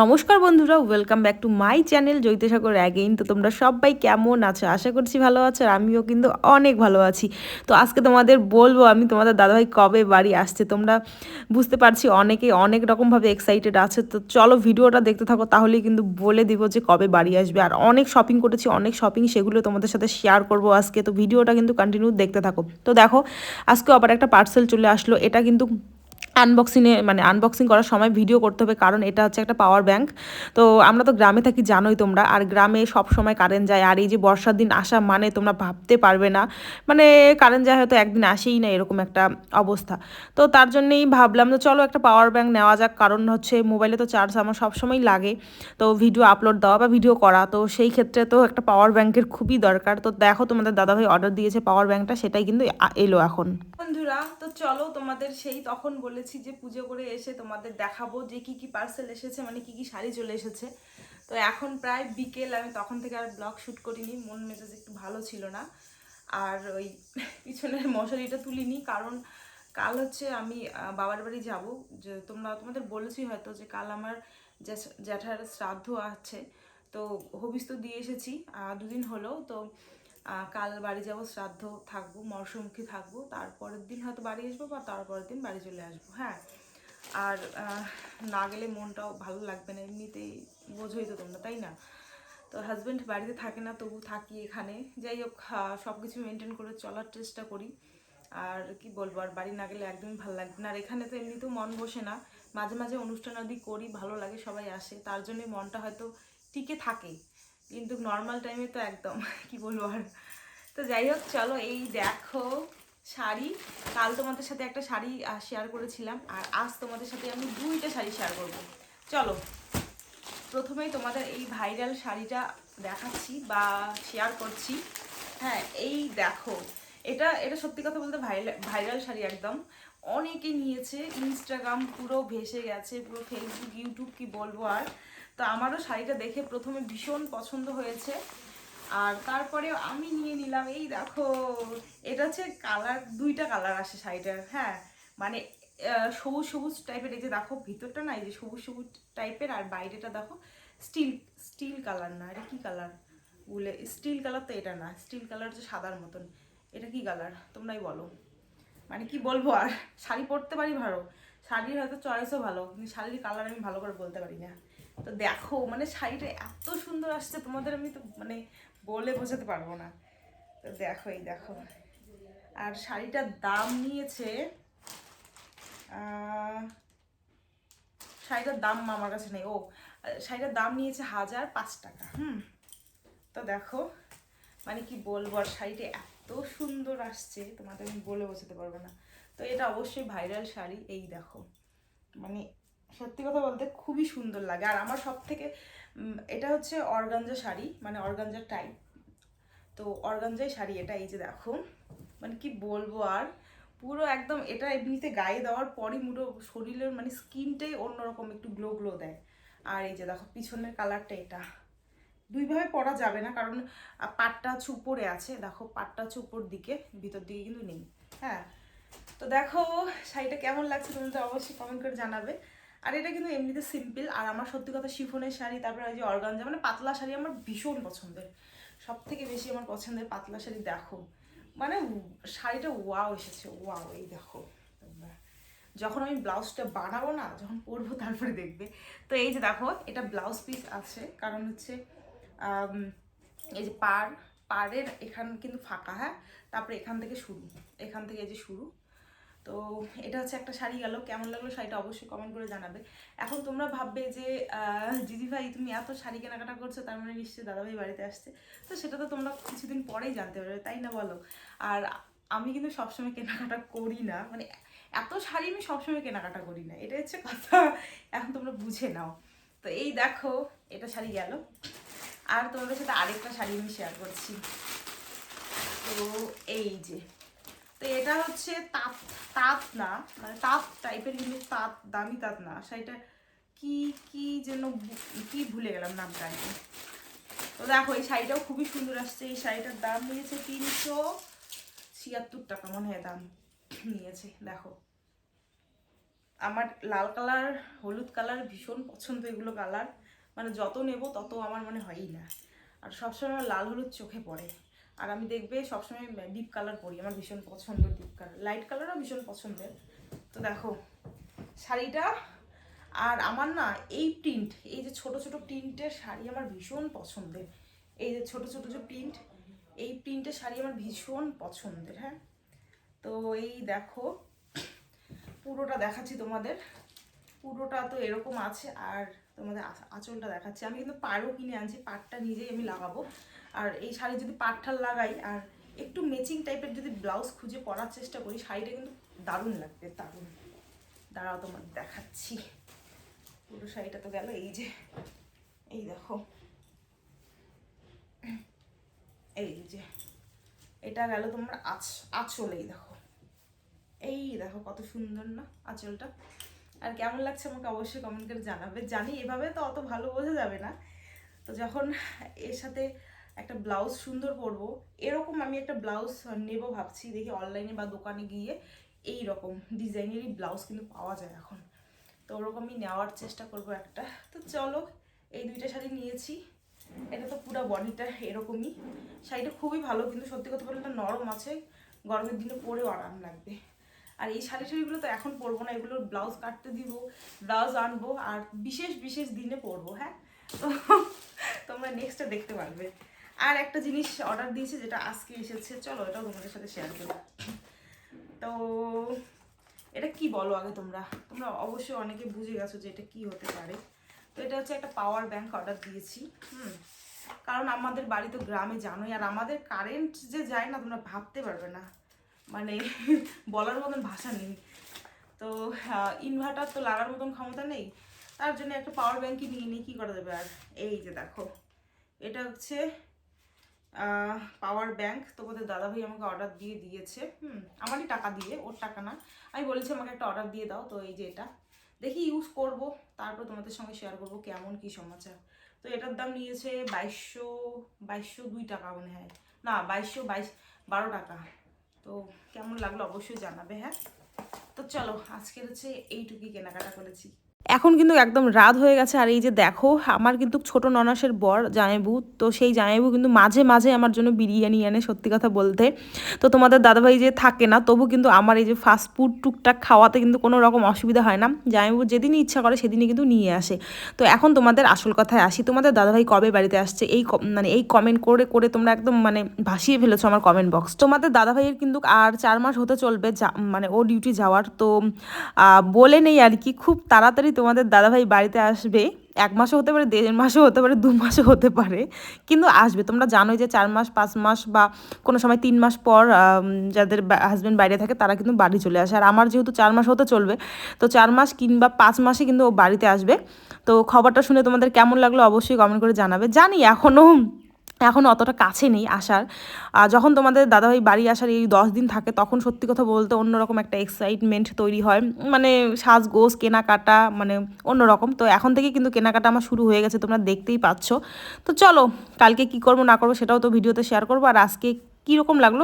নমস্কার বন্ধুরা welcome back to my channel Jaitsagar again তো তোমরা সবাই কেমন আছো? আশা করছি ভালো আছো আর আমিও কিন্তু অনেক ভালো আছি। তো আজকে তোমাদের বলব, আমি তোমাদের দাদাভাই কবে বাড়ি আসছে? তোমরা বুঝতে পারছি অনেকে অনেক রকমভাবে এক্সাইটেড আছে। তো চলো ভিডিওটা দেখতে থাকো, তাহলেই কিন্তু বলে দিব যে কবে বাড়ি আসবে। আর অনেক শপিং করেছি, অনেক শপিং সেগুলো তোমাদের সাথে শেয়ার করব আজকে। তো ভিডিওটা কিন্তু কন্টিনিউ দেখতে থাকো। তো দেখো, আজকে আবার একটা পার্সেল চলে আসলো, এটা কিন্তু আনবক্সিংয়ে মানে আনবক্সিং করার সময় ভিডিও করতে হবে, কারণ এটা হচ্ছে একটা পাওয়ার ব্যাংক তো আমরা তো গ্রামে থাকি, জানোই তোমরা। আর গ্রামে সব সময় কারেন্ট যায়, আর এই যে বর্ষার দিন আসা মানে তোমরা ভাবতে পারবে না। মানে কারেন্ট যায় হয়তো একদিন আসেই না এরকম একটা অবস্থা। তো তার জন্যেই ভাবলাম যে চলো একটা পাওয়ার ব্যাংক নেওয়া যাক, কারণ হচ্ছে মোবাইলে তো চার্জ আমার সবসময় লাগে। তো ভিডিও আপলোড দেওয়া বা ভিডিও করা, তো সেই ক্ষেত্রে তো একটা পাওয়ার ব্যাংকের খুবই দরকার। তো দেখো তোমাদের দাদাভাই অর্ডার দিয়েছে পাওয়ার ব্যাংকটা সেটাই কিন্তু এলো এখন। বন্ধুরা, তো চলো তোমাদের সেই তখন বলেছি যে পুজো করে এসে তোমাদের দেখাবো যে কি কি পার্সেল এসেছে মানে কি কি শাড়ি চলে এসেছে। তো এখন প্রায় বিকেল, আমি তখন থেকে আর ব্লগ শ্যুট করিনি, মন মেজাজ একটু ভালো ছিল না। আর ওই পিছনের মশারিটা তুলিনি, কারণ কাল হচ্ছে আমি বাবার বাড়ি যাব। যে তোমরা, তোমাদের বলেছি হয়তো যে কাল আমার জ্যাঠার শ্রাদ্ধ আছে। তো হবিস তো দিয়ে এসেছি দুদিন হলো। তো কাল বাড়ি যাব, শ্রাদ্ধ থাকব মরশুমুখী থাকব, তারপরের দিন হয়তো বাড়ি আসব বা তারপরের দিন বাড়ি চলে আসব হ্যাঁ? আর না গেলে মনটাও ভালো লাগবে না, এমনিতেই বোঝোই তো তোমরা, তাই না? তো হাজব্যান্ড বাড়িতে থাকে না, তবু থাকি এখানে। যাই হোক সব কিছু মেনটেন করে চলার চেষ্টা করি। আর কি বলব, আর বাড়ি না গেলে একদমই ভালো লাগবে না। আর এখানে তো এমনিতেও মন বসে না। মাঝে মাঝে অনুষ্ঠান আদি করি, ভালো লাগে, সবাই আসে। তার জন্যই মনটা হয়তো টিকে থাকে। কিন্তু নর্মাল টাইমে তো একদম, কি বলব আর। তো যাই হোক, চলো এই দেখো শাড়ি। কাল তোমাদের সাথে একটা শাড়ি শেয়ার করেছিলাম। আর আজ তোমাদের সাথে আমি দুইটা শাড়ি শেয়ার করব। চলো, প্রথমেই তোমাদের এই ভাইরাল শাড়িটা দেখাচ্ছি বা শেয়ার করছি। হ্যাঁ এই দেখো, এটা এটা সত্যি কথা বলতে ভাইরাল ভাইরাল শাড়ি একদম। অনেকে নিয়েছে ইনস্টাগ্রাম পুরো ভেসে গেছে, পুরো ফেসবুক ইউটিউব কি বলব আর। তো আমারও শাড়িটা দেখে প্রথমে ভীষণ পছন্দ হয়েছে। আর তারপরে আমি নিয়ে নিলাম, এই দেখো, এটা হচ্ছে কালার, দুইটা কালার আসে শাড়িটার হ্যাঁ। মানে সবুজ সবুজ টাইপের এই যে দেখো, ভিতরটা না, এই যে সবুজ সবুজ টাইপের আর বাইরেটা দেখো স্টিল স্টিল কালার না, এটা কি কালার বলে স্টিল কালার তো এটা না স্টিল কালার হচ্ছে সাদার মতন, এটা কি কালার তোমরাই বলো। মানে কি বলব আর? শাড়ি পরতে পারি ভালো। শাড়ির হয়তো চয়েসও ভালো, কিন্তু শাড়ির কালার আমি ভালো করে বলতে পারি না। তো দেখো মানে শাড়িটা এত সুন্দর আসছে, তোমাদের আমি তো মানে বলে বোঝাতে পারব না। তো দেখো, এই দেখো। আর শাড়িটার দাম নিয়েছে শাড়িটার দাম আমার কাছে নেই। ও, শাড়িটার দাম নিয়েছে হাজার পাঁচ টাকা, হুম? তো দেখো মানে কি বলব, আর শাড়িটা এত সুন্দর আসছে, তোমাদের আমি বলে বোঝাতে পারব না। তো এটা অবশ্যই ভাইরাল শাড়ি, এই দেখো। মানে সত্যি কথা বলতে খুবই সুন্দর লাগে। আর আমার সব থেকে এটা হচ্ছে অর্গানজা শাড়ি মানে অর্গানজা টাইপ। তো অর্গানজাই শাড়ি এটা, এই যে দেখো। মানে কি বলব আর, পুরো একদম এটা এমনিতে গায়ে দেওয়ার পরই পুরো শরীরের মানে স্কিনটাই অন্যরকম, একটু গ্লো গ্লো দেয়। আর এই যে দেখো, পিছনের কালারটা এটা। দুইভাবে পরা যাবে না, কারণ পাটটা হচ্ছে উপরে আছে। দেখো, পাটটা হচ্ছে উপর দিকে, ভিতর দিকে কিন্তু নেই। হ্যাঁ? তো দেখো, শাড়িটা কেমন লাগছে তুমি তো অবশ্যই কমেন্ট করে জানাবে। আর এটা কিন্তু এমনিতে সিম্পল আর আমার সত্যি কথা শিফনের শাড়ি, তারপরে ওই যে অর্গানজা মানে পাতলা শাড়ি আমার ভীষণ পছন্দের। সব থেকে বেশি আমার পছন্দের পাতলা শাড়ি, দেখো। মানে শাড়িটা ওয়াও এসেছে ওয়াও এই দেখো। যখন আমি ব্লাউজটা বানাবো না, যখন পরবো তারপরে দেখবে। তো এই যে দেখো, এটা ব্লাউজ পিস আছে, কারণ হচ্ছে এই যে পার পাড়ের এখান কিন্তু ফাঁকা হ্যাঁ? তারপরে এখান থেকে শুরু, এখান থেকে যে শুরু। তো এটা হচ্ছে একটা শাড়ি গেল, কেমন লাগল শাড়িটা অবশ্যই কমেন্ট করে জানাবে। এখন তোমরা ভাববে যে দিদি ভাই, তুমি এত শাড়ি কেনাকাটা করছ, তার মানে নিশ্চয়ই দাদাভাই বাড়িতে আসছে। তো সেটা তো তোমরা কিছুদিন পরেই জানতে পারবে, তাই না বলো? আর আমি কিন্তু সবসময় কেনাকাটা করি না মানে এত শাড়ি আমি সবসময় কেনাকাটা করি না এটা হচ্ছে কথা। এখন তোমরা বুঝে নাও। তো এই দেখো, এটা শাড়ি গেল। আর তোমাদের সাথে আরেকটা শাড়ি আমি শেয়ার করছি। তো এই যে, তো এটা হচ্ছে তাঁত তাঁত না মানে তাঁত টাইপের কিন্তু তাঁত, দামি তাঁত না। শাড়িটা কি কি যেন কি ভুলে গেলাম নামটা আর তো দেখো, এই শাড়িটাও খুবই সুন্দর আসছে। এই শাড়িটার দাম নিয়েছে তিনশো ছিয়াত্তর টাকা মনে হয় দাম নিয়েছে, দেখো। আমার লাল কালার, হলুদ কালার ভীষণ পছন্দ এগুলো কালার। মানে যত নেব তত আমার মানে হয়ই না। আর সবসময় লাল হলুদ চোখে পড়ে। আর আমি দেখবে সবসময় ডিপ কালার পরি, আমার ভীষণ পছন্দ ডিপ কালার লাইট কালারও ভীষণ পছন্দের। তো দেখো, শাড়িটা আর আমার না এই প্রিন্ট এই যে ছোট ছোট প্রিন্টের শাড়ি আমার ভীষণ পছন্দের। এই যে ছোট ছোট যে প্রিন্ট এই প্রিন্টের শাড়ি আমার ভীষণ পছন্দের হ্যাঁ? তো এই দেখো, পুরোটা দেখাচ্ছি তোমাদের। পুরোটা তো এরকম আছে, আর তোমাদের আঁচলটা দেখাচ্ছি। আমি কিন্তু পাড়ও কিনে আনছি পাটটা নিজেই আমি লাগাবো। আর এই শাড়ি যদি পাটঠাল লাগাই, আর একটু ম্যাচিং টাইপের যদি ব্লাউজ খুঁজে পরার চেষ্টা করি, শাড়িটা কিন্তু দারুণ লাগবে, দারুণ। দাঁড়াও তোমার দেখাচ্ছি। পুরো শাড়িটা তো গেল, এই যে, এই দেখো। এই যে, এটা গেল তোমার আঁচ, আঁচল, এই দেখো। এই দেখো কত সুন্দর না, আঁচলটা। আর কেমন লাগছে আমাকে অবশ্যই কমেন্ট করে জানাবে। জানি এভাবে তো অত ভালো বোঝা যাবে না। তো যখন এর সাথে একটা ব্লাউজ সুন্দর পরবো, এরকম আমি একটা ব্লাউজ নেব ভাবছি। দেখি অনলাইনে বা দোকানে গিয়ে এই রকম ডিজাইনেরই ব্লাউজ কিন্তু পাওয়া যায় এখন। তো ওরকমই নেওয়ার চেষ্টা করব একটা। তো চলো, এই দুইটা শাড়ি নিয়েছি। এটা তো পুরো বডিটা এরকমই। শাড়িটা খুবই ভালো, কিন্তু সত্যি কথা বলতে এটা নরম আছে। গরমের দিনে পরেও আরাম লাগবে। আর এই শাড়ি শাড়িগুলো তো এখন পরবো না, এগুলোর ব্লাউজ কাটতে দিব, ব্লাউজ আনব আর বিশেষ বিশেষ দিনে পরবো হ্যাঁ? তো তোমরা নেক্সটটা দেখতে পারবে। আর একটা জিনিস অর্ডার দিয়েছি যেটা আজকে এসেছে, চলো এটাও তোমাদের সাথে শেয়ার করি। তো এটা কি বলো আগে তোমরা? তোমরা অবশ্যই অনেকে বুঝে গেছো যে এটা কি হতে পারে। তো এটা হচ্ছে একটা পাওয়ার ব্যাংক অর্ডার দিয়েছি, হুম। কারণ আমাদের বাড়ি তো গ্রামে জানোই, আর আমাদের কারেন্ট যে যায় না, তোমরা ভাবতে পারবে না। মানে বলার মতন ভাষা নেই। তো ইনভার্টার তো লাগার মতন ক্ষমতা নেই। তার জন্য একটা পাওয়ার ব্যাংকই নিয়ে নিয়ে কী করা যাবে আর? এই যে দেখো, এটা হচ্ছে পাওয়ার ব্যাংক তোমাদের দাদাভাই আমাকে অর্ডার দিয়ে দিয়েছে। হুম, আমারই টাকা দিয়ে, ওর টাকা না। আমি বলেছি আমাকে একটা অর্ডার দিয়ে দাও। তো এই যে এটা। দেখি ইউজ করব, তারপর তোমাদের সঙ্গে শেয়ার করব কেমন কি সমাচার তো এটার দাম নিয়েছে বাইশশো বাইশশো দুই টাকা মনে হয়। না, বাইশশো বাইশ, বারো টাকা। তো কেমন লাগল অবশ্যই জানাবে হ্যাঁ? তো চলো আজকের হচ্ছে এইটুকুই কেনাকাটা করেছি। এখন কিন্তু একদম রাত হয়ে গেছে, আর এই যে দেখো, আমার কিন্তু ছোট ননাসের বর জামাইবু, তো সেই জামাইবু কিন্তু মাঝে মাঝে আমার জন্য বিরিয়ানি আনে, সত্যি কথা বলতে। তো তোমাদের দাদাভাই যে থাকে না, তবু কিন্তু আমার এই যে ফাস্ট ফুড টুকটাক খাওয়াতে কিন্তু কোনো রকম অসুবিধা হয় না। জামাইবু যেদিনই ইচ্ছা করে সেদিনই কিন্তু নিয়ে আসে। তো এখন তোমাদের আসল কথায় আসি, তোমাদের দাদাভাই কবে বাড়িতে আসছে, এই মানে এই কমেন্ট করে করে তোমরা একদম মানে ভাসিয়ে ফেলেছো আমার কমেন্ট বক্স তোমাদের দাদাভাইয়ের কিন্তু আর চার মাস হতে চলবে মানে ও ডিউটি যাওয়ার, তো বলে নেই আর কি, খুব তাড়াতাড়ি তোমাদের দাদাভাই বাড়িতে আসবে, এক মাসও হতে পারে, দেড় মাসও হতে পারে, দু মাসও হতে পারে, কিন্তু আসবে। তোমরা জানোই যে চার মাস, পাঁচ মাস বা কোনো সময় তিন মাস পর যাদের হাজব্যান্ড বাইরে থাকে, তারা কিন্তু বাড়ি চলে আসে। আর আমার যেহেতু চার মাস হতে চলবে, তো চার মাস কিংবা পাঁচ মাসে কিন্তু ও বাড়িতে আসবে। তো খবরটা শুনে তোমাদের কেমন লাগল অবশ্যই কমেন্ট করে জানাবে। জানি এখনও এখন অতটা কাছে নেই আসার। যখন তোমাদের দাদাভাই বাড়ি আসার এই দশ দিন থাকে, তখন সত্যি কথা বলতে অন্যরকম একটা এক্সাইটমেন্ট তৈরি হয়। মানে সাজগোজ, কেনাকাটা মানে অন্যরকম। তো এখন থেকে কিন্তু কেনাকাটা আমার শুরু হয়ে গেছে, তোমরা দেখতেই পাচ্ছ। তো চলো, কালকে কি করব, না করব সেটাও তো ভিডিওতে শেয়ার করব। আর আজকে কীরকম লাগল